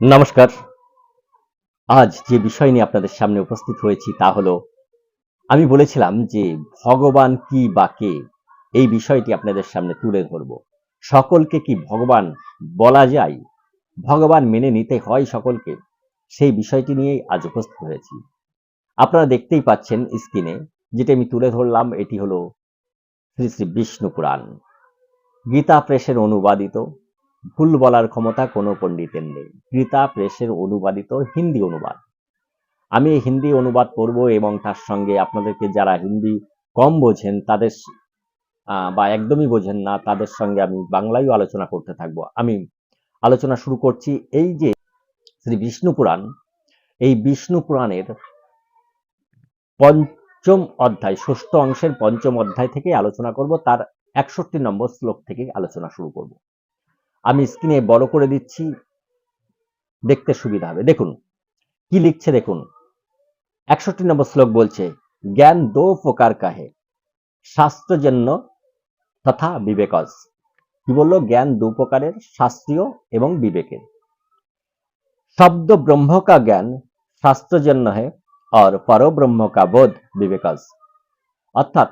নমস্কার। আজ যে বিষয় নিয়ে আপনাদের সামনে উপস্থিত হয়েছি তা হলো, আমি বলেছিলাম যে ভগবান কি বা কে, এই বিষয়টি আপনাদের সামনে তুলে ধরব। সকলকে কি ভগবান বলা যায়? ভগবান মেনে নিতে হয় সকলকে? সেই বিষয়টি নিয়েই আজ উপস্থিত হয়েছি। আপনারা দেখতেই পাচ্ছেন স্ক্রিনে যেটা আমি তুলে ধরলাম, এটি হলো শ্রী শ্রী বিষ্ণু পুরাণ। গীতা প্রেসের অনুবাদিত ভুল বলার ক্ষমতা কোনো পণ্ডিতের নেই। গীতা প্রেসের অনুবাদিত হিন্দি অনুবাদ। আমি হিন্দি অনুবাদ করব এবং তার সঙ্গে আপনাদেরকে যারা হিন্দি কম বোঝেন, তাদের বা একদমই বোঝেন না, তাদের সঙ্গে আমি বাংলায়ও আলোচনা করতে থাকব। আমি আলোচনা শুরু করছি এই যে শ্রী বিষ্ণু পুরাণ। এই বিষ্ণু পুরাণের পঞ্চম অধ্যায়, ষষ্ঠ অংশের পঞ্চম অধ্যায় থেকে আলোচনা করব। তার একষট্টি নম্বর শ্লোক থেকে আলোচনা শুরু করব। আমি স্ক্রিনে বড় করে দিচ্ছি, দেখতে সুবিধা হবে। দেখুন, কি লিখছে দেখুন? একষট্টি নম্বর শ্লোক বলছে, জ্ঞান দো প্রকার কাহে শাস্ত্রজন্য তথা বিবেকজ। কি বলল? জ্ঞান দু প্রকারের, শাস্ত্রীয় এবং বিবেকের। শব্দ ব্রহ্ম কা জ্ঞান শাস্ত্রজন্য হে, আর পরব্রহ্ম কা বোধ, বিবেকজ। অর্থাৎ,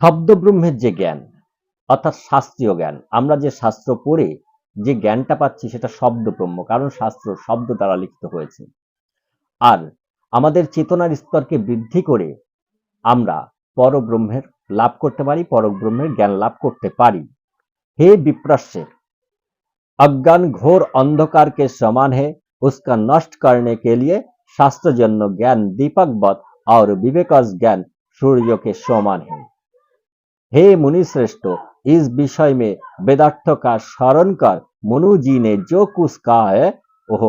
শব্দ ব্রহ্মের যে জ্ঞান অর্থাৎ শাস্ত্রীয় জ্ঞান আমরা যে শাস্ত্র পড়ে যে জ্ঞানটা পাচ্ছি সেটা শব্দ ব্রহ্ম কারণ শাস্ত্র শব্দ দ্বারা লিখিত হয়েছে আর আমাদের চেতনার স্তরকে বৃদ্ধি করে আমরা পরব্রহ্মের লাভ করতে পারি পরব্রহ্মের জ্ঞান লাভ করতে পারি हे विप्रस्य अज्ञान घोर अंधकार के समान है उसका नष्ट करने के लिए शास्त्रजन्य ज्ञान दीपक बत और विवेकज ज्ञान सूर्य के समान है हे मुनि श्रेष्ठ इस विषय में वेदार्थ का स्मरण कर मनु जी ने जो कुछ कहा है वह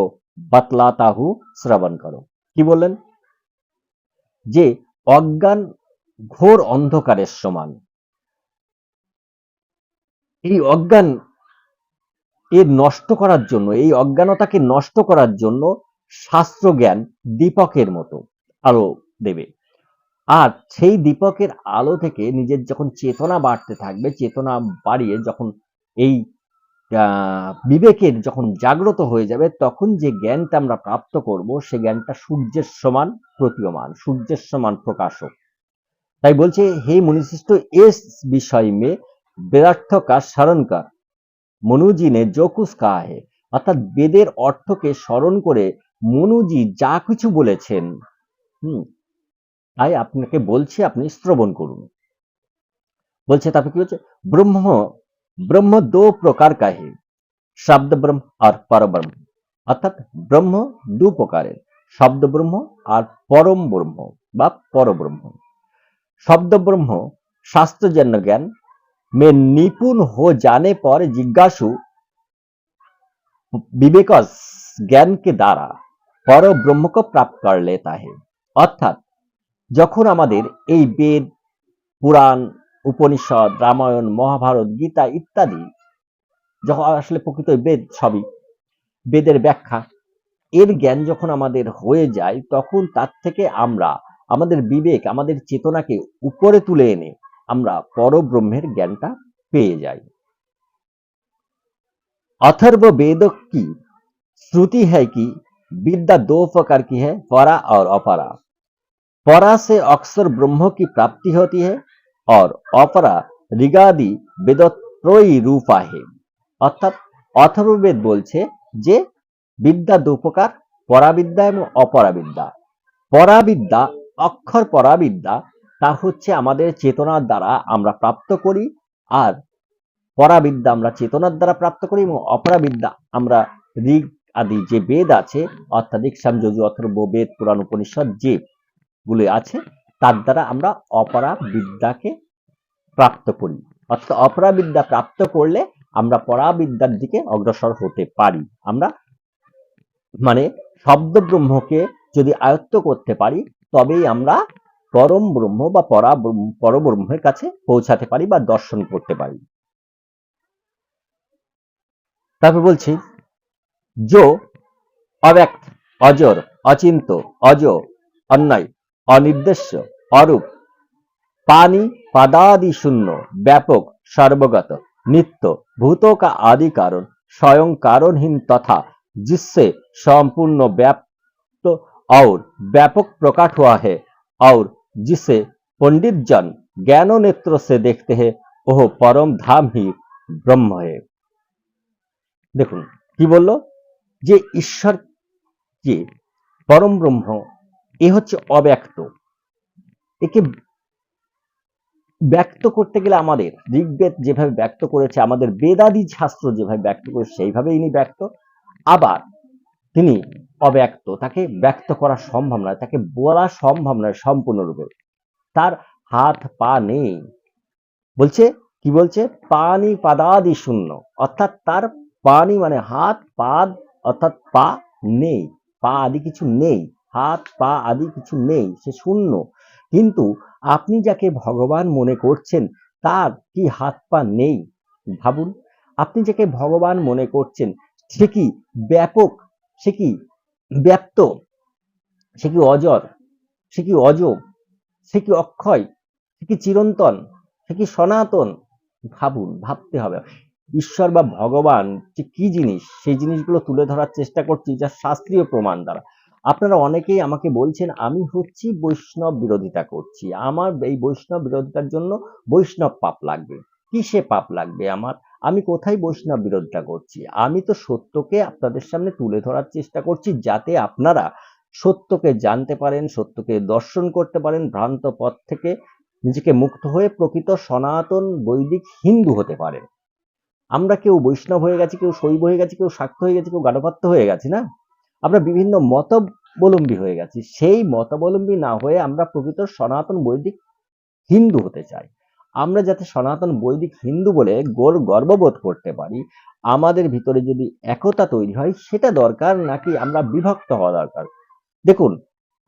बतलाता हूँ श्रवण करो কি বললেন যে অজ্ঞান ঘোর অন্ধকারের সমান এই অজ্ঞান এর নষ্ট করার জন্য এই অজ্ঞানতাকে নষ্ট করার জন্য শাস্ত্র জ্ঞান দীপকের মতো আলো দেবে আর সেই দীপকের আলো থেকে নিজের যখন চেতনা বাড়তে থাকবে, চেতনা বাড়িয়ে যখন এই বিবেকের যখন জাগ্রত হয়ে যাবে, তখন যে জ্ঞানটা আমরা প্রাপ্ত করব, সে জ্ঞানটা সূর্যের সমান প্রতীয়মান, সূর্যের সমান প্রকাশক। তাই বলছে, হে মুনিশিষ্ট, এস বিষয় মে বেদার্থ কা স্মরণ কর মনুজি নে জকুস কাহে। অর্থাৎ বেদের অর্থকে স্মরণ করে মনুজি যা কিছু বলেছেন। হুম তাই আপনাকে বলছি আপনি শ্রবণ করুন বলছে তারপরে কি হচ্ছে ব্রহ্ম ব্রহ্ম দো প্রকার কাহে শব্দ ব্রহ্ম আর পরব্রহ্ম অর্থাৎ ব্রহ্ম দু প্রকারের শব্দ ব্রহ্ম আর পরম ব্রহ্ম বা পরব্রহ্ম শব্দ ব্রহ্ম शास्त्रजन्य ज्ञान में निपुण हो जाने पर जिज्ञासु विवेकस ज्ञान के द्वारा पर ब्रह्म को प्राप्त कर लेता है অর্থাৎ যখন আমাদের এই বেদ পুরাণ উপনিষদ রামায়ণ মহাভারত গীতা ইত্যাদি যখন আসলে প্রকৃত বেদ সবই বেদের ব্যাখ্যা এর জ্ঞান যখন আমাদের হয়ে যায় তখন তার থেকে আমরা আমাদের বিবেক আমাদের চেতনাকে উপরে তুলে এনে আমরা পরব্রহ্মের জ্ঞানটা পেয়ে যাই अथर्व वेद की श्रुति है कि विद्या दो प्रकार की है परा और अपरा परा से अक्सर ब्रह्म की प्राप्ति होती है और अपरा ऋगादि বেদত্রয়ী রূপা হে অর্থাৎ অথর্ববেদ বলছে যে বিদ্যা দু প্রকার পরাবিদ্যা এবং অপরাবিদ্যা পরাবিদ্যা অক্ষর পরাবিদ্যা তা হচ্ছে আমাদের চেতনার দ্বারা আমরা প্রাপ্ত করি আর পরাবিদ্যা আমরা চেতনার দ্বারা প্রাপ্ত করি এবং অপরাবিদ্যা আমরা ঋগ আদি যে বেদ আছে অর্থাৎ ঋক্সাম যজু অথর্ব বেদ পুরাণ উপনিষদ যে গুলি আছে, তার দ্বারা আমরা অপরা বিদ্যাকে প্রাপ্ত করি। অর্থাৎ অপরা বিদ্যা প্রাপ্ত করলে আমরা পরাবিদ্যার দিকে অগ্রসর হতে পারি। আমরা মানে শব্দ ব্রহ্মকে যদি আয়ত্ত করতে পারি, তবেই আমরা পরম ব্রহ্ম বা পরা পরব্রহ্মের কাছে পৌঁছাতে পারি বা দর্শন করতে পারি। তারপর বলছি জো অব্যক্ত, অজর অচিন্ত অজ, অন্যায় अनिर्देश्य अरूप पानी पदादि शून्य व्यापक सर्वगत नित्य भूतों का आदि कारण स्वयं कारणहीन तथा जिससे संपूर्ण व्याप्त और व्यापक प्रकट हुआ है और जिसे पंडित जन ज्ञान नेत्र से देखते हैं वह परम धाम ही ব্রহ্ম হে দেখুন কি বলল যে ঈশ্বর যে পরম ব্রহ্ম এ হচ্ছে অব্যক্ত। একে ব্যক্ত করতে গেলে আমাদের ঋগ্বেদ যেভাবে ব্যক্ত করেছে, আমাদের বেদাদি শাস্ত্র যেভাবে ব্যক্ত করেছে সেইভাবে ইনি ব্যক্ত। আবার তিনি অব্যক্ত, তাকে ব্যক্ত করা সম্ভব নয়, তাকে বলা সম্ভব নয় সম্পূর্ণরূপে। তার হাত, পা নেই। বলছে, কি বলছে? পানি পাদাদি শূন্য। অর্থাৎ তার পানি মানে হাত, পাদ, অর্থাৎ পা নেই। পা আদি কিছু নেই। হাত, পা আদি কিছু নেই, সে শূন্য। কিন্তু আপনি যাকে ভগবান মনে করছেন, তার কি হাত, পা নেই? ভাবুন, আপনি যাকে ভগবান মনে করছেন, সে কি ব্যাপক? সে কি ব্যপ্ত? সে কি অজর? সে কি অজ সে কি অক্ষয়? সে কি চিরন্তন? সে কি সনাতন? ভাবুন, ভাবতে হবে। ঈশ্বর বা ভগবান যে কি জিনিস, সেই জিনিসগুলো তুলে ধরার চেষ্টা করছি, যা শাস্ত্রীয় প্রমাণ দ্বারা। আপনারা অনেকেই আমাকে বলছেন, আমি হচ্ছি বৈষ্ণব বিরোধিতা করছি। আমার এই বৈষ্ণব বিরোধিতার জন্য বৈষ্ণব পাপ লাগবে। কিসে পাপ লাগবে আমার? আমি কোথায় বৈষ্ণব বিরোধিতা করছি? আমি তো সত্যকে আপনাদের সামনে তুলে ধরার চেষ্টা করছি যাতে আপনারা সত্যকে জানতে পারেন, সত্যকে দর্শন করতে পারেন, ভ্রান্ত পথ থেকে নিজেকে মুক্ত হয়ে প্রকৃত সনাতন, বৈদিক, হিন্দু হতে পারেন। আমরা কেউ বৈষ্ণব হয়ে গেছি, কেউ শৈব হয়ে গেছি, কেউ শাক্ত হয়ে গেছি, কেউ গাঢ়পাত্য হয়ে গেছি না? আমরা বিভিন্ন মতাবলম্বী হয়ে গেছি। সেই মতাবলম্বী না হয়ে আমরা প্রকৃত সনাতন বৈদিক হিন্দু হতে চাই। আমরা যাতে সনাতন বৈদিক হিন্দু বলে গোর গর্ববোধ করতে পারি, আমাদের ভিতরে যদি একতা তৈরি হয়, সেটা দরকার নাকি আমরা বিভক্ত হওয়া দরকার? দেখুন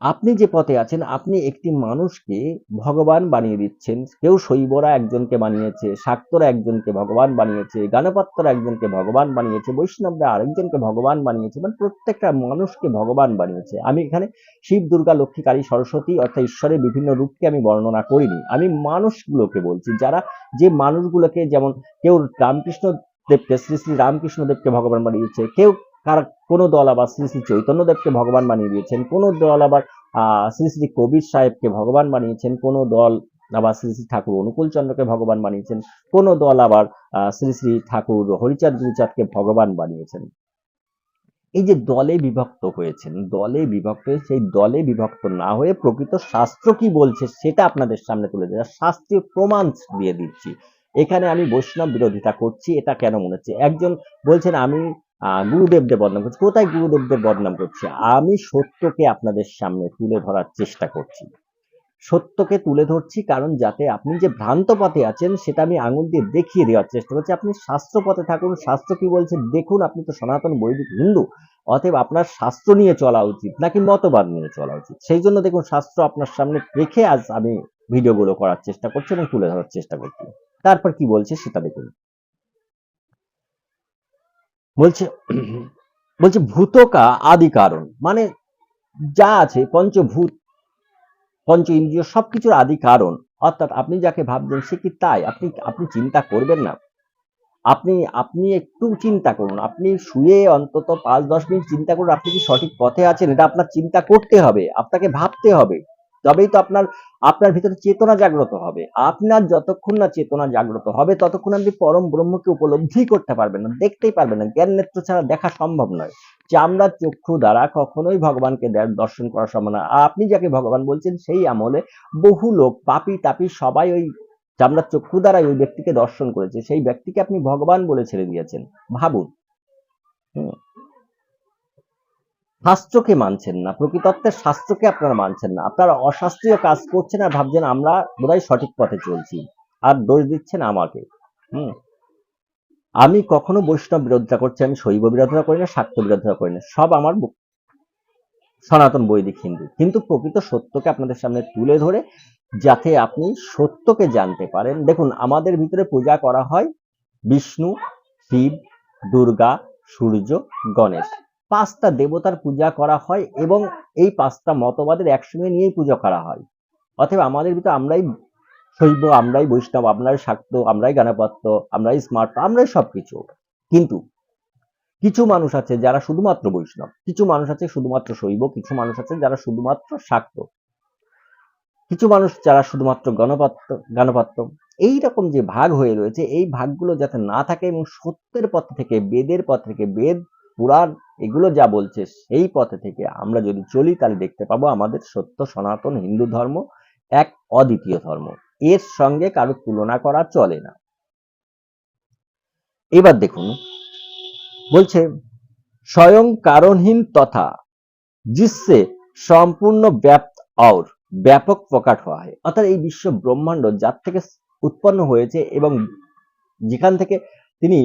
আপনি যে পথে আছেন, আপনি একটি মানুষকে ভগবান বানিয়ে দিচ্ছেন। কেউ শৈবরা একজনকে বানিয়েছে, শাক্তরা একজনকে ভগবান বানিয়েছে, গানপাত্ররা একজনকে ভগবান বানিয়েছে, বৈষ্ণবরা আরেকজনকে ভগবান বানিয়েছে মানে প্রত্যেকটা মানুষকে ভগবান বানিয়েছে। আমি এখানে শিব, দুর্গা, লক্ষ্মী, কালী, সরস্বতী অর্থাৎ ঈশ্বরের বিভিন্ন রূপকে আমি বর্ণনা করিনি। আমি মানুষগুলোকে বলছি, যারা যে মানুষগুলোকে যেমন কেউ রামকৃষ্ণ দেবকে, শ্রী শ্রী রামকৃষ্ণ দেবকে ভগবান বানিয়েছে, কেউ কার কোন দল আবার শ্রী শ্রী চৈতন্য দেবকে ভগবান বানিয়ে দিয়েছেন, কোন দল আবার শ্রী শ্রী কবির সাহেবকে ভগবান বানিয়েছেন, কোন দল আবার শ্রী শ্রী ঠাকুর অনুকূল চন্দ্রকে ভগবান বানিয়েছেন, কোন দল আবার শ্রী শ্রী ঠাকুর হরিচাঁদ গুরুচাঁদকে ভগবান বানিয়েছেন। এই যে দলে বিভক্ত হয়েছেন, দলে বিভক্ত হয়ে সেই দলে বিভক্ত না হয়ে প্রকৃত শাস্ত্র কি বলছে সেটা আপনাদের সামনে তুলে দেওয়া শাস্ত্রীয় প্রমাণ দিয়ে দিচ্ছি। এখানে আমি বৈষ্ণব বিরোধিতা করছি, এটা কেন মনে হচ্ছে? একজন বলছেন, আমি গুরুদেবদের বদনাম করছি। কোথায় গুরুদেবদের বদনাম করছি? আমি সত্যকে আপনাদের সামনে তুলে ধরার চেষ্টা করছি। সত্যকে তুলে ধরছি কারণ যাতে আপনি যে ভ্রান্ত পথে আছেন, সেটা আমি আঙুল দিয়ে দেখিয়ে দেওয়ার চেষ্টা করছি। আপনি শাস্ত্র পথে থাকুন। শাস্ত্র কি বলছে? দেখুন, আপনি তো সনাতন বৈদিক হিন্দু, অতএব আপনার শাস্ত্র নিয়ে চলা উচিত নাকি মতবাদ নিয়ে চলা উচিত? সেই জন্য দেখুন, শাস্ত্র আপনার সামনে রেখে আজ আমি ভিডিওগুলো করার চেষ্টা করছি এবং তুলে ধরার চেষ্টা করছি। তারপর কি বলছে সেটা দেখুন। বলছে বলছে ভূতকা আদি কারণ। মানে যা আছে, পঞ্চভূত, পঞ্চ ইন্দ্রিয়, সবকিছুর আদি কারণ। অর্থাৎ আপনি যাকে ভাবছেন, সে কি তাই? আপনি আপনি চিন্তা করবেন না। আপনি আপনি একটু চিন্তা করুন। আপনি শুয়ে অন্তত পাঁচ দশ মিনিট চিন্তা করুন, আপনি কি সঠিক পথে আছেন? এটা আপনার চিন্তা করতে হবে, আপনাকে ভাবতে হবে। তবেই তো আপনার আপনার ভিতরে চেতনা জাগ্রত হবে। আপনার যতক্ষণ না চেতনা জাগ্রত হবে, ততক্ষণ আপনি পরম ব্রহ্মকে উপলব্ধি করতে পারবেন না, দেখতেই পারবেন না। জ্ঞান নেত্র ছাড়া দেখা সম্ভব নয় চামড়া চক্ষু দ্বারা কখনোই ভগবানকে দর্শন করা সম্ভব না আপনি যাকে ভগবান বলছেন, সেই আমলে বহু লোক, পাপি তাপি সবাই ওই চামড়ার চক্ষু দ্বারাই ওই ব্যক্তিকে দর্শন করেছে, সেই ব্যক্তিকে আপনি ভগবান বলে ছেড়ে দিয়েছেন। ভাবুন। হুম। শাস্ত্রকে মানছেন না প্রকৃতত্বের শাস্ত্রকে আপনারা মানছেন না। আপনারা অশাস্ত্রীয় কাজ করছেন আর ভাবছেন আমরা বোধহয় সঠিক পথে চলছি। আর দোষ দিচ্ছেন আমাকে। হুম? আমি কখনো বৈষ্ণব বিরোধিতা করছি, আমি শৈব বিরোধিতা করি না শাক্ত বিরোধিতা করি না। সব আমার সনাতন বৈদিক হিন্দু। কিন্তু প্রকৃত সত্যকে আপনাদের সামনে তুলে ধরে যাতে আপনি সত্যকে জানতে পারেন। দেখুন, আমাদের ভিতরে পূজা করা হয় বিষ্ণু, শিব, দুর্গা, সূর্য, গণেশ। পাঁচটা দেবতার পূজা করা হয় এবং এই পাঁচটা মতবাদের একসঙ্গে নিয়েই পূজা করা হয়। অতএব আমাদের ভিতরে আমরাই শৈব, আমরাই বৈষ্ণব, আমরাই শাক্ত, আমরাই গানপত্য আমরাই স্মার্ট আমরাই সবকিছু। কিন্তু কিছু মানুষ আছে যারা শুধুমাত্র বৈষ্ণব, কিছু মানুষ আছে শুধুমাত্র শৈব, কিছু মানুষ আছে যারা শুধুমাত্র শাক্ত, কিছু মানুষ যারা শুধুমাত্র গণপাত্য গণপাত্য এইরকম যে ভাগ হয়ে রয়েছে, এই ভাগগুলো যাতে না থাকে এবং সত্যের পথ থেকে, বেদের পথ থেকে, বেদ, পুরাণ এগুলো যা বলছে সেই পথে থেকে আমরা যদি চলি, তাহলে দেখতে পাবো আমাদের সত্য, সনাতন, হিন্দু ধর্ম এক অদ্বিতীয় ধর্ম। এর সঙ্গে কারও তুলনা করা চলে না। এবার দেখুন, বলছে, স্বয়ং কারণহীন তথা জিসে সম্পূর্ণ ব্যাপ্ত আউর ব্যাপক প্রকাট হওয়া হয়। অর্থাৎ এই বিশ্ব ব্রহ্মাণ্ড যার থেকে উৎপন্ন হয়েছে এবং যেখান থেকে তিনি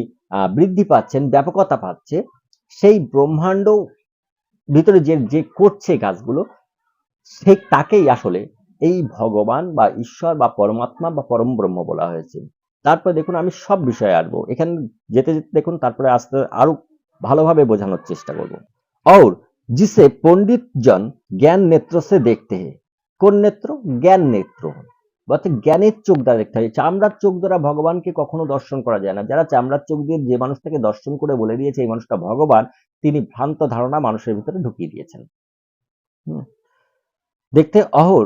বৃদ্ধি পাচ্ছেন, ব্যাপকতা পাচ্ছে সেই ব্রহ্মাণ্ড ভিতরে যে যে করছে কাজগুলো সে তাকেই আসলে এই ভগবান বা ঈশ্বর বা পরমাত্মা বা পরম ব্রহ্ম বলা হয়েছে তারপরে দেখুন আমি সব বিষয়ে আসবো এখানে যেতে যেতে দেখুন তারপরে আস্তে আরো ভালোভাবে বোঝানোর চেষ্টা করব और जिसे पंडित जन ज्ञान नेत्र से देखते हैं কোন নেত্র জ্ঞান নেত্র অর্থাৎ জ্ঞানের চোখ দ্বারা দেখতে হয়। চামড়ার চোখ দ্বারা ভগবানকে কখনো দর্শন করা যায় না। যারা চামড়ার চোখ দিয়ে যে মানুষটাকে দর্শন করে বলে দিয়েছে এই মানুষটা ভগবান, তিনি ভ্রান্ত ধারণা মানুষের ভিতরে ঢুকিয়ে দিয়েছেন। দেখতে অহর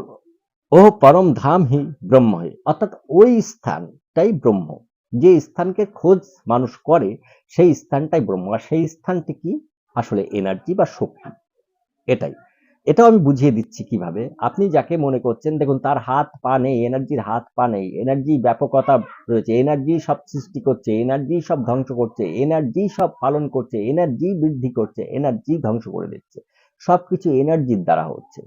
ও পরম ধাম হি ব্রহ্ম হে। অর্থাৎ ওই স্থানটাই ব্রহ্ম। যে স্থানকে খোঁজ মানুষ করে, সেই স্থানটাই ব্রহ্ম। আর সেই স্থানটি কি? আসলে এনার্জি বা শক্তি। এটাই। এটাও আমি বুঝিয়ে দিচ্ছি কীভাবে। আপনি যাকে মনে করছেন, দেখুন তার হাত পা নেই, এনার্জির হাত পা নেই, এনার্জি ব্যাপকতা রয়েছে, এনার্জি সব সৃষ্টি করছে, এনার্জি সব ধ্বংস করছে, এনার্জি সব পালন করছে, এনার্জি বৃদ্ধি করছে, এনার্জি ধ্বংস করে দিচ্ছে। সবকিছু এনার্জির দ্বারা হচ্ছে।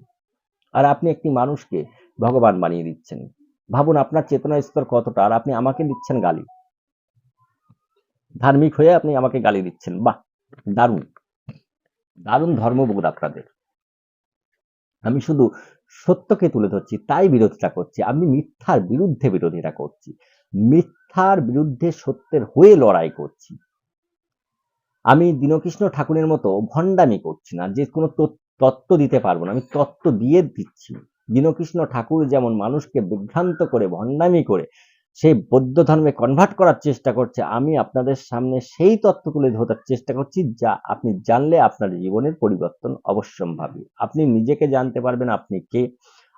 আর আপনি একটি মানুষকে ভগবান বানিয়ে দিচ্ছেন। ভাবুন আপনার চেতনা স্তর কতটা, আর আপনি আমাকে দিচ্ছেন গালি। ধার্মিক হয়ে আপনি আমাকে গালি দিচ্ছেন। বাহ, দারুণ। দারুণ ধর্মবোধ আপনাদের। আমি শুধু সত্যকে তুলে ধরছি, তাই বিরোধিতা করছি। আমি মিথ্যার বিরুদ্ধে বিরোধিতা করছি। মিথ্যার বিরুদ্ধে সত্যের হয়ে লড়াই করছি। আমি দীনকৃষ্ণ ঠাকুরের মতো ভণ্ডামি করছি না, যে কোনো তত্ত্ব দিতে পারব না। আমি তত্ত্ব দিয়ে দিচ্ছি। দীনকৃষ্ণ ঠাকুর যেমন মানুষকে বিভ্রান্ত করে, ভণ্ডামি করে সেই বৌদ্ধ ধর্মে কনভার্ট করার চেষ্টা করছে, আমি আপনাদের সামনে সেই তত্ত্ব তুলে ধরার চেষ্টা করছি, যা আপনি জানলে আপনার জীবনের পরিবর্তন অবশ্যম্ভাবী। আপনি নিজেকে জানতে পারবেন, আপনি কে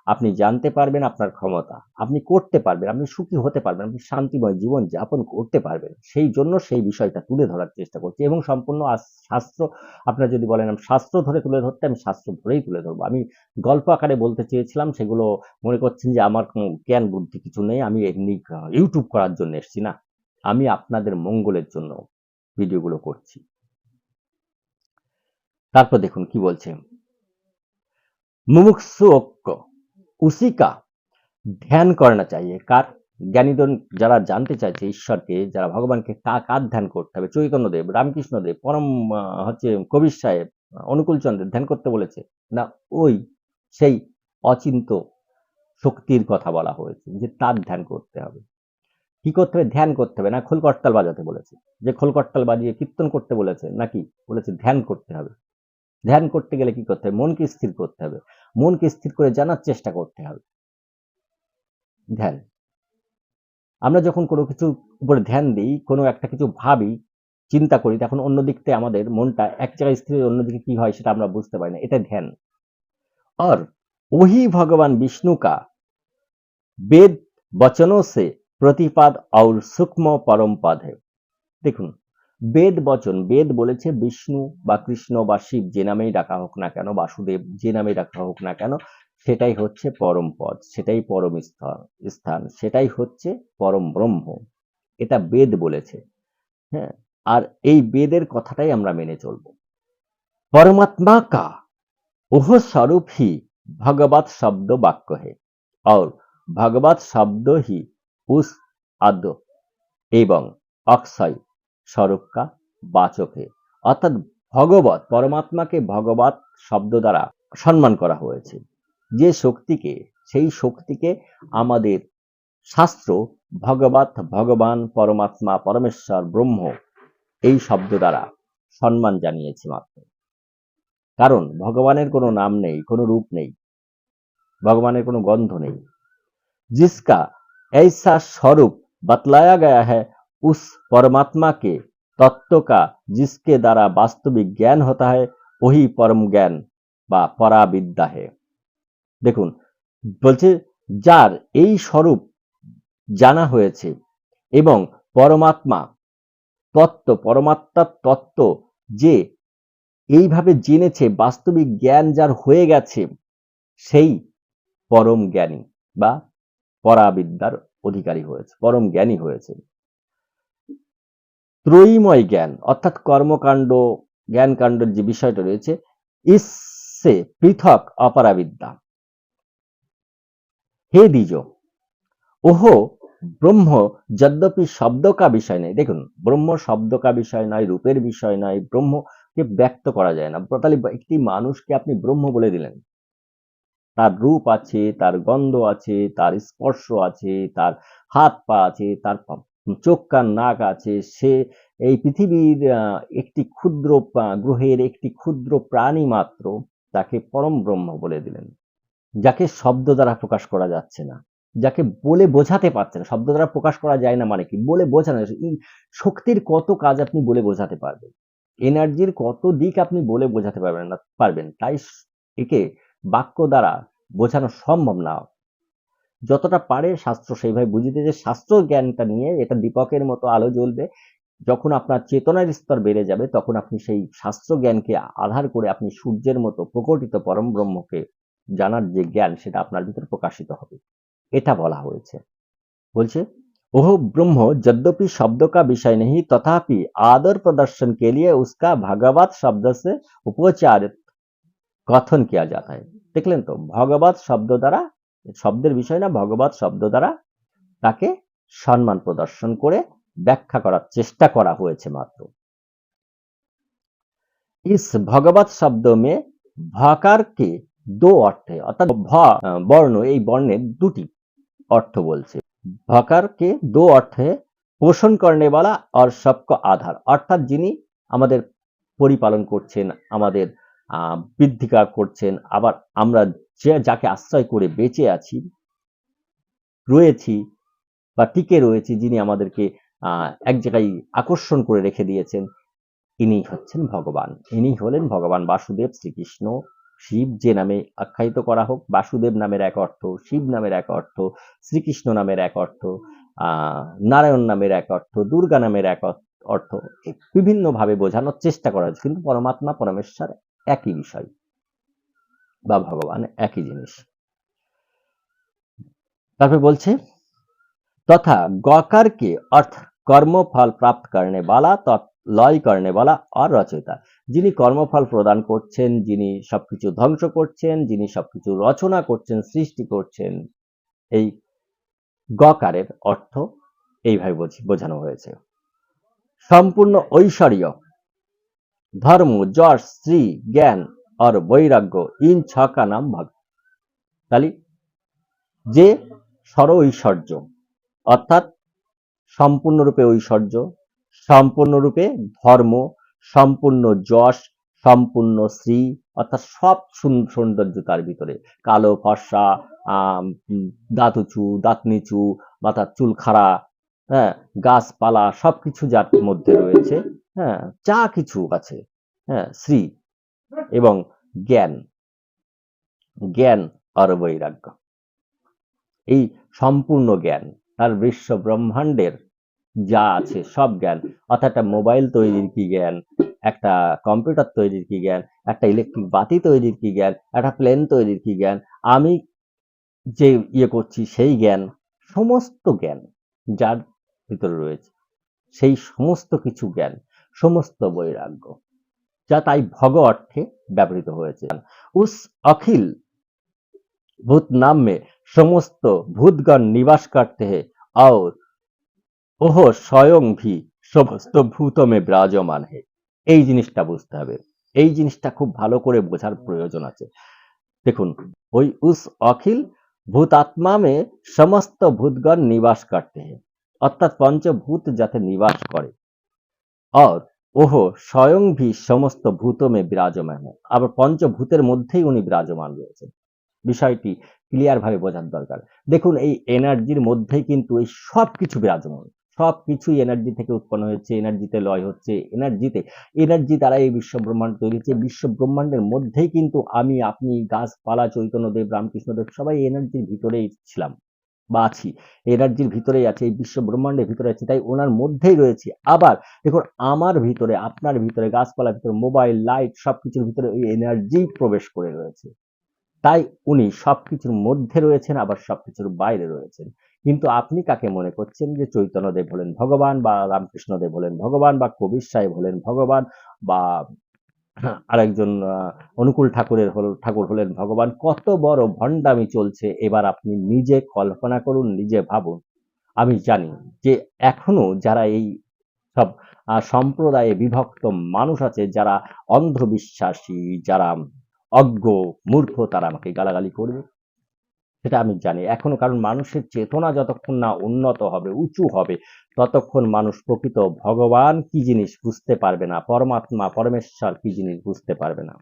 আপনি জানতে পারবেন আপনার ক্ষমতা। আপনি করতে পারবেন, আপনি সুখী হতে পারবেন, আপনি শান্তিময় জীবন যাপন করতে পারবেন। সেই জন্য সেই বিষয়টা তুলে ধরার চেষ্টা করছি এবং সম্পূর্ণ শাস্ত্র, আপনারা যদি বলেন আমি শাস্ত্র ধরে তুলে ধরতে, আমি শাস্ত্র ধরেই তুলে ধরবো। আমি গল্প আকারে বলতে চেয়েছিলাম, সেগুলো মনে করছেন যে আমার কোনো জ্ঞান বুদ্ধি কিছু নেই, আমি এমনি ইউটিউব করার জন্য এসেছি না। আমি আপনাদের মঙ্গলের জন্য ভিডিওগুলো করছি। তারপর দেখুন কি বলছে। মুমুক্ষুক্য उसी का ধ্যান করনা চাইয়ে কার জ্ঞানীজন যারা জানতে চাইছে ঈশ্বরকে যারা ভগবানকে কা কার ধ্যান করতে হবে চৈতন্যদেব রামকৃষ্ণদেব পরম আহ, হচ্ছে কবির সাহেব অনুকূল চন্দ্রের ধ্যান করতে বলেছে না ওই সেই অচিন্ত শক্তির কথা বলা হয়েছে যে তার ধ্যান করতে হবে কি করতে হবে ধ্যান করতে হবে না খোলকট্টাল বাজাতে বলেছে যে খোলকট্টাল বাজিয়ে কীর্তন করতে বলেছে নাকি বলেছে ধ্যান করতে হবে ধ্যান করতে গেলে কি করতে হবে মনকে স্থির করতে হবে মনকে স্থির করে জানার চেষ্টা করতে হবে ধ্যান আমরা যখন কোনো কিছুর উপরে ধ্যান দিই কোনো একটা কিছু ভাবি চিন্তা করি তখন অন্য দিক থেকে আমাদের মনটা এক জায়গায় স্থির হয়ে অন্যদিকে কি হয় সেটা আমরা বুঝতে পারি না এটা ধ্যান और वही भगवान विष्णु का वेद वचनों से प्रतिपाद और सूक्ष्म परम पद है দেখুন বেদ বচন বেদ বলেছে বিষ্ণু বা কৃষ্ণ বা শিব যে নামেই ডাকা হোক না কেন বাসুদেব যে নামেই ডাকা হোক না কেন সেটাই হচ্ছে পরম পদ সেটাই পরম স্থান স্থান সেটাই হচ্ছে পরম ব্রহ্ম এটা বেদ বলেছে হ্যাঁ আর এই বেদের কথাটাই আমরা মেনে চলব परमात्मा का वह स्वरूप ही भगवत शब्द वाक्य है और भगवत शब्द ही उस आद्य एवं अक्षय স্বরূপ কা বাচকে অর্থাৎ ভগবত পরমাত্মাকে ভগবত শব্দ দ্বারা সম্মান করা হয়েছে যে শক্তিকে সেই শক্তিকে আমাদের শাস্ত্র ভগবত ভগবান পরমাত্মা পরমেশ্বর ব্রহ্ম এই শব্দ দ্বারা সম্মান জানিয়েছে মাত্র কারণ ভগবানের কোনো নাম নেই কোনো রূপ নেই ভগবানের কোনো গন্ধ নেই जिसका ऐसा स्वरूप बतलाया गया है उस परमात्मा के तत्व का जिसके द्वारा वास्तविक ज्ञान होता है वही परम জ্ঞান বা পরাবিদ্যা হে দেখুন বলছে যার এই স্বরূপ জানা হয়েছে এবং পরমাত্মা তত্ত্ব পরমাত্মার তত্ত্ব যে এইভাবে জেনেছে বাস্তবিক জ্ঞান যার হয়ে গেছে সেই পরম জ্ঞানী বা পরাবিদ্যার অধিকারী হয়েছে পরম জ্ঞানী হয়েছে ত্রয়ীময় জ্ঞান, অর্থাৎ কর্মকাণ্ড, জ্ঞানকাণ্ডের যে বিষয়টা রয়েছে ইসে পৃথক অপরাবিদ্যা। হে দ্বিজ, ওহো, ব্রহ্ম, যদ্যপি শব্দ কা বিষয় নেই। দেখুন, ব্রহ্ম শব্দ কা বিষয় নয় রূপের বিষয় নয় ব্রহ্মকে ব্যক্ত করা যায় না। তাহলে একটি মানুষকে আপনি ব্রহ্ম বলে দিলেন। তার রূপ আছে, তার গন্ধ আছে, তার স্পর্শ আছে, তার হাত পা আছে, তার চোখ কান নাক আছে, সে এই পৃথিবীর একটি ক্ষুদ্র গ্রহের একটি ক্ষুদ্র প্রাণী মাত্র তাকে পরম ব্রহ্ম বলে দিলেন। যাকে শব্দ দ্বারা প্রকাশ করা যাচ্ছে না। যাকে বলে বোঝাতে পারছে না। শব্দ দ্বারা প্রকাশ করা যায় না মানে কি? বলে বোঝানো শক্তির কত কাজ আপনি বলে বোঝাতে পারবেন? এনার্জির কত দিক আপনি বলে বোঝাতে পারবেন না, পারবেন। তাই একে বাক্য দ্বারা বোঝানো সম্ভব না। যতটা পারে শাস্ত্র সেইভাবে বুঝিতে যে শাস্ত্র জ্ঞানটা নিয়ে এটা দীপকের মতো আলো জ্বলবে যখন আপনার চেতনার স্তর বেড়ে যাবে তখন আপনি সেই শাস্ত্র জ্ঞানকে আধার করে আপনি সূর্যের মতো প্রকটিত পরম ব্রহ্মকে জানার যে জ্ঞান সেটা আপনার ভিতরে প্রকাশিত হবে এটা বলা হয়েছে বলছে ओह ब्रह्म यद्यपि शब्द का विषय नहीं तथापि आदर प्रदर्शन के लिए उसका भगवत शब्द से उपचारित কথন কিয়া जाता है দেখলেন তো ভগবত শব্দ দ্বারা শব্দের বিষয় না, ভগবত শব্দ দ্বারা তাকে সম্মান প্রদর্শন করে ব্যাখ্যা করার চেষ্টা করা হয়েছে মাত্র। ইস ভগবত শব্দ মে ভকারকে দো অর্থে, অর্থাৎ ভ বর্ণ, এই বর্ণের দুটি অর্থ বলছে। ভকারকে দো অর্থে পোষণ করনে বলা আর সবক আধার, অর্থাৎ যিনি আমাদের পরিপালন করছেন আমাদের আহ, বৃদ্ধিকা করছেন। আবার আমরা যে যাকে আশ্রয় করে বেঁচে আছি রয়েছি বা টিকে রয়েছি যিনি আমাদেরকে আহ, এক জায়গায় আকর্ষণ করে রেখে দিয়েছেন ইনি হচ্ছেন ভগবান। ইনি হলেন ভগবান বাসুদেব শ্রীকৃষ্ণ। শিব যে নামে আখ্যায়িত করা হোক বাসুদেব নামের এক অর্থ শিব নামের এক অর্থ শ্রীকৃষ্ণ নামের এক অর্থ নারায়ণ নামের এক অর্থ দুর্গা নামের এক অর্থ- বিভিন্নভাবে বোঝানোর চেষ্টা করা হয়েছে। কিন্তু পরমাত্মা পরমেশ্বর একই বিষয়। বা ভগবান একই জিনিস। তারপরে বলছে, তথা গকারকে অর্থ কর্মফল প্রাপ্ত করেন বালা, তৎ লয় করেন বালা আর রচয়িতা। যিনি কর্মফল প্রদান করছেন, যিনি সবকিছু ধ্বংস করছেন, যিনি সবকিছু রচনা করছেন, সৃষ্টি করছেন, এই গকারের অর্থ এইভাবে বোঝানো হয়েছে। সম্পূর্ণ ঐশ্বর্য ধর্ম যশ শ্রী জ্ঞান আর বৈরাগ্য, ইন ছকা নাম ভক্ত তাহলে যে সর ঐশ্বর্য অর্থাৎ সম্পূর্ণরূপে ঐশ্বর্য, সম্পূর্ণরূপে ধর্ম, সম্পূর্ণ যশ, সম্পূর্ণ শ্রী অর্থাৎ সব সুন- সৌন্দর্য তার ভিতরে। কালো, ফর্সা দাঁত উঁচু দাঁত নিচু মাথার চুল খাড়া হ্যাঁ গাছপালা, সবকিছু যার মধ্যে রয়েছে। হ্যাঁ যা কিছু আছে হ্যাঁ শ্রী এবং জ্ঞান। জ্ঞান আর বৈরাগ্য এই সম্পূর্ণ জ্ঞান তার বিশ্ব ব্রহ্মাণ্ডের যা আছে সব জ্ঞান, অর্থাৎ একটা মোবাইল তৈরির কি জ্ঞান, একটা কম্পিউটার তৈরির কি জ্ঞান, একটা ইলেকট্রিক বাতি তৈরির কি জ্ঞান, একটা প্লেন তৈরির কি জ্ঞান, আমি যে ইয়ে করছি সেই জ্ঞান, সমস্ত জ্ঞান যার ভিতরে রয়েছে, সেই সমস্ত কিছু জ্ঞান সমস্ত বৈরাগ্য, যা তাই ভগ অর্থে ব্যবহৃত হয়েছে। উস অখিল ভূত নামে সমস্ত ভূতগণ নিবাস করতে হে ওহ স্বয়ং ভি সমস্ত ভূতমে বিরাজমান হে। এই জিনিসটা বুঝতে হবে। এই জিনিসটা খুব ভালো করে বোঝার প্রয়োজন আছে। দেখুন, ওই উস অখিল ভূতাত্মা মে সমস্ত ভূতগণ নিবাস করতে হে, অর্থাৎ পঞ্চভূত যাতে নিবাস করে আর ওহ, স্বয়ং ভি সমস্ত ভূতমে বিরাজমান। আবার পঞ্চভূতের মধ্যেই উনি বিরাজমান রয়েছেন। বিষয়টি ক্লিয়ার ভাবে বোঝার দরকার। দেখুন, এই এনার্জির মধ্যেই কিন্তু এই সব কিছু বিরাজমান। সব কিছুই এনার্জি থেকে উৎপন্ন হচ্ছে এনার্জিতে লয় হচ্ছে, এনার্জিতে, এনার্জি দ্বারা এই বিশ্ব ব্রহ্মাণ্ড তৈরি হচ্ছে। বিশ্ব ব্রহ্মাণ্ডের মধ্যেই কিন্তু আমি, আপনি, গাছপালা, চৈতন্যদেব, রামকৃষ্ণদেব সবাই এনার্জির ভিতরেই ছিলাম। বা আছি। এনার্জির ভিতরেই আছে, এই বিশ্ব ব্রহ্মাণ্ডের ভিতরে আছে, তাই ওনার মধ্যেই রয়েছে। আবার দেখুন, আমার ভিতরে, আপনার ভিতরে, গাছপালার ভিতরে মোবাইল লাইট সবকিছুর ভিতরে ওই এনার্জি প্রবেশ করে রয়েছে। তাই উনি সবকিছুর মধ্যে রয়েছেন, আবার সবকিছুর বাইরে রয়েছেন। কিন্তু আপনি কাকে মনে করছেন যে চৈতন্যদেব হলেন ভগবান বা রামকৃষ্ণদেব হলেন ভগবান বা কবির সাহেব হলেন ভগবান বা আরেকজন অনুকূল ঠাকুরের হল, ঠাকুর হলেন ভগবান। কত বড় ভণ্ডামি চলছে, এবার আপনি নিজে কল্পনা করুন, নিজে ভাবুন। আমি জানি যে এখনও যারা এই সব সম্প্রদায়ে বিভক্ত মানুষ আছে, যারা অন্ধবিশ্বাসী, যারা অজ্ঞ, মূর্খ, তারা আমাকে গালাগালি করবে। সেটা আমি জানি এখনো কারণ মানুষের চেতনা যতক্ষণ না উন্নত হবে উঁচু হবে ততক্ষণ মানুষ প্রকৃত ভগবান কি জিনিস বুঝতে পারবে না পরমাত্মা পরমেশ্বর কি জিনিস বুঝতে পারবে না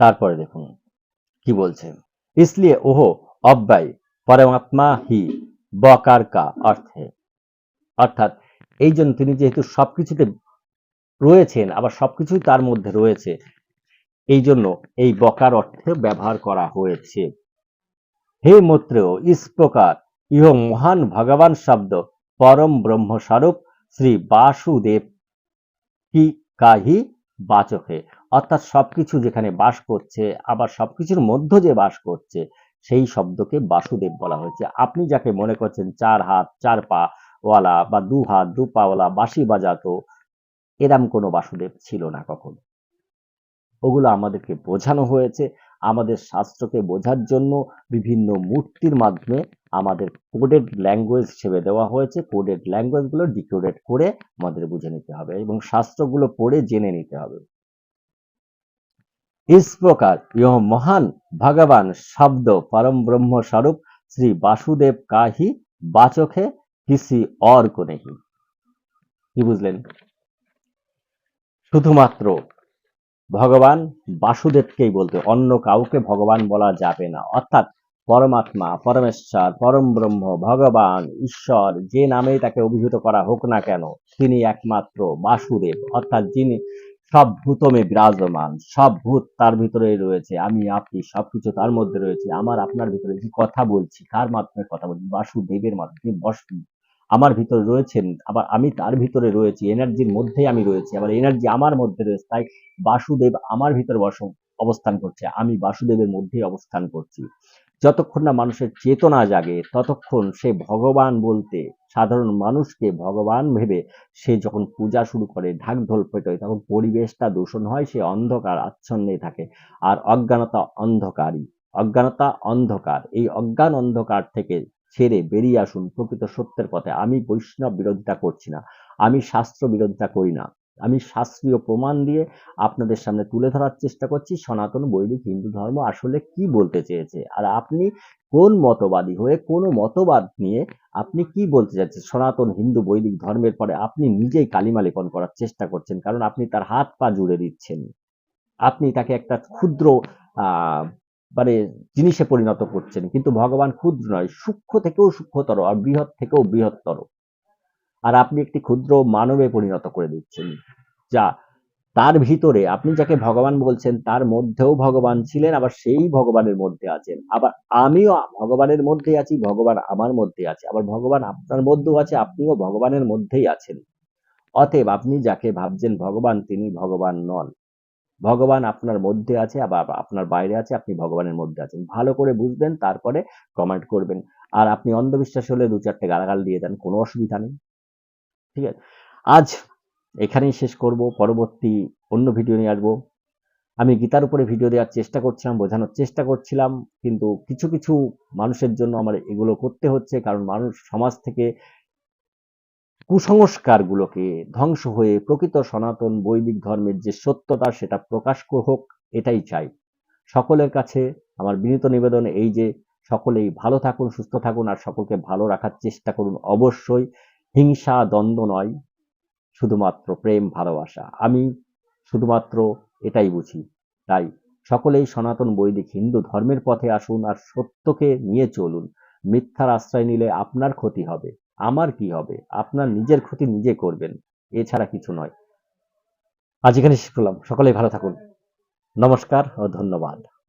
তারপরে দেখুন কি বলছে इसलिए ওহ অব্যয় পরমাত্মা হি বকার কা অর্থে অর্থাৎ এই জন্য তিনি যেহেতু সবকিছুতে রয়েছেন আবার সবকিছুই তার মধ্যে রয়েছে এই জন্য এই বকার অর্থে ব্যবহার করা হয়েছে। হে মৈত্রেয়, ইস প্রকার, ইহ মহান ভগবান শব্দ, পরম ব্রহ্মস্বরূপ শ্রী বাসুদেব কি কাহি বাচকে। অর্থাৎ সবকিছু যেখানে বাস করছে, আবার সবকিছুর মধ্য যে বাস করছে, সেই শব্দকে বাসুদেব বলা হয়েছে। আপনি যাকে মনে করছেন চার হাত, চার পা ওয়ালা বা দু হাত, দু পাওয়ালা বাঁশি বাজাতো, এরম কোনো বাসুদেব ছিল না কখনো। ওগুলো আমাদেরকে বোঝানো হয়েছে। আমাদের শাস্ত্রকে বোঝার জন্য বিভিন্ন মূর্তির মাধ্যমে আমাদের কোডেড ল্যাঙ্গুয়েজ হিসেবে দেওয়া হয়েছে। কোডেড ল্যাঙ্গুয়েজগুলো ডিকোডেড করে আমাদের বুঝে নিতে হবে এবং শাস্ত্রগুলো পড়ে জেনে নিতে হবে। ইস প্রকার ইহ মহান ভগবান শব্দ পরম ব্রহ্ম স্বরূপ শ্রী বাসুদেব কাহি বাচকে কিসি অর কোনেহি কি বুঝলেন? শুধুমাত্র ভগবান বাসুদেবকেই বলতে, অন্য কাউকে ভগবান বলা যাবে না। অর্থাৎ পরমাত্মা, পরমেশ্বর, পরম ব্রহ্ম, ভগবান, ঈশ্বর, যে নামেই তাকে অভিহিত করা হোক না কেন, তিনি একমাত্র বাসুদেব। অর্থাৎ যিনি সব ভূতমে বিরাজমান, সব ভূত তার ভিতরেই রয়েছে, আমি, আপনি, সবকিছু তার মধ্যে রয়েছে, আমার, আপনার ভিতরে যে কথা বলছি কার মাধ্যমে কথা বলছি, বাসুদেবের মাধ্যমে আমার ভিতরে রয়েছেন আবার আমি তার ভিতরে রয়েছি, এনার্জির মধ্যেই আমি রয়েছি, আবার এনার্জি আমার মধ্যে রয়েছে, তাই বাসুদেব আমার ভিতরে বস, অবস্থান করছে, আমি বাসুদেবের মধ্যেই অবস্থান করছি। যতক্ষণ না মানুষের চেতনা জাগে, ততক্ষণ সে ভগবান বলতে, সাধারণ মানুষকে ভগবান ভেবে, সে যখন পূজা শুরু করে ঢাক ঢোল পেটোয় তখন পরিবেশটা দূষণ হয়, সে অন্ধকার, আচ্ছন্নে থাকে, আর অজ্ঞানতা অন্ধকারই, অজ্ঞানতা অন্ধকার, এই অজ্ঞান অন্ধকার থেকে ছেড়ে বেরিয়ে আসুন প্রকৃত সত্যের পথে। আমি বৈষ্ণব বিরোধিতা করছি না। আমি শাস্ত্র বিরোধিতা করি না। আমি শাস্ত্রীয় প্রমাণ দিয়ে আপনাদের সামনে তুলে ধরার চেষ্টা করছি। সনাতন বৈদিক হিন্দু ধর্ম আসলে কি বলতে চেয়েছে? আর আপনি কোন মতবাদী হয়ে কোন মতবাদ নিয়ে আপনি কি বলতে চাচ্ছেন সনাতন হিন্দু বৈদিক ধর্মের পরে আপনি নিজেই কালিমা লেপন করার চেষ্টা করছেন, কারণ আপনি তার হাত পা জুড়ে দিচ্ছেন। আপনি তাকে একটা ক্ষুদ্র, আহ মানে জিনিসে পরিণত করছেন। কিন্তু ভগবান ক্ষুদ্র নয়, সূক্ষ্ম থেকেও সূক্ষ্মতর আর বৃহৎ থেকেও বৃহত্তর। আর আপনি একটি ক্ষুদ্র মানবে পরিণত করে দিচ্ছেন। যা তার ভিতরে, আপনি যাকে ভগবান বলছেন, তার মধ্যেও ভগবান ছিলেন, আবার সেই ভগবানের মধ্যে আছেন। আবার আমিও ভগবানের মধ্যে আছি, ভগবান আমার মধ্যে আছে। আবার ভগবান আপনার মধ্যেও আছে, আপনিও ভগবানের মধ্যেই আছেন। অতএব আপনি যাকে ভাবছেন ভগবান, তিনি ভগবান নন। ভগবান আপনার মধ্যে আছে, আবার আপনার বাইরে আছে, আপনি ভগবানের মধ্যে আছেন। ভালো করে বুঝবেন, তারপরে কমেন্ট করবেন। আর আপনি অন্ধবিশ্বাস হলে দু চারটে গালাগাল দিয়ে দেন, কোনো অসুবিধা নেই। ঠিক আছে? আজ এখানেই শেষ করব, পরবর্তী অন্য ভিডিও নিয়ে আসব। আমি গীতার উপরে ভিডিও দেওয়ার চেষ্টা করছিলাম, বোঝানোর চেষ্টা করছিলাম, কিন্তু কিছু কিছু মানুষের জন্য আমার এগুলো করতে হচ্ছে, কারণ মানুষ, সমাজ থেকে কুসংস্কারগুলোকে ধ্বংস হয়ে প্রকৃত সনাতন বৈদিক ধর্মের যে সত্যতা সেটা প্রকাশ হোক, এটাই চাই। সকলের কাছে আমার বিনীত নিবেদন এই যে, সকলেই ভালো থাকুন, সুস্থ থাকুন আর সকলকে ভালো রাখার চেষ্টা করুন। অবশ্যই হিংসা দ্বন্দ্ব নয়, শুধুমাত্র প্রেম, ভালোবাসা। আমি শুধুমাত্র এটাই বুঝি। তাই সকলেই সনাতন বৈদিক হিন্দু ধর্মের পথে আসুন আর সত্যকে নিয়ে চলুন। মিথ্যার আশ্রয় নিলে আপনার ক্ষতি হবে। আমার কি হবে? আপনার নিজের ক্ষতি নিজে করবেন। এছাড়া কিছু নয়। আজ এখানে শিখলাম সকলেই ভালো থাকুন। নমস্কার ও ধন্যবাদ।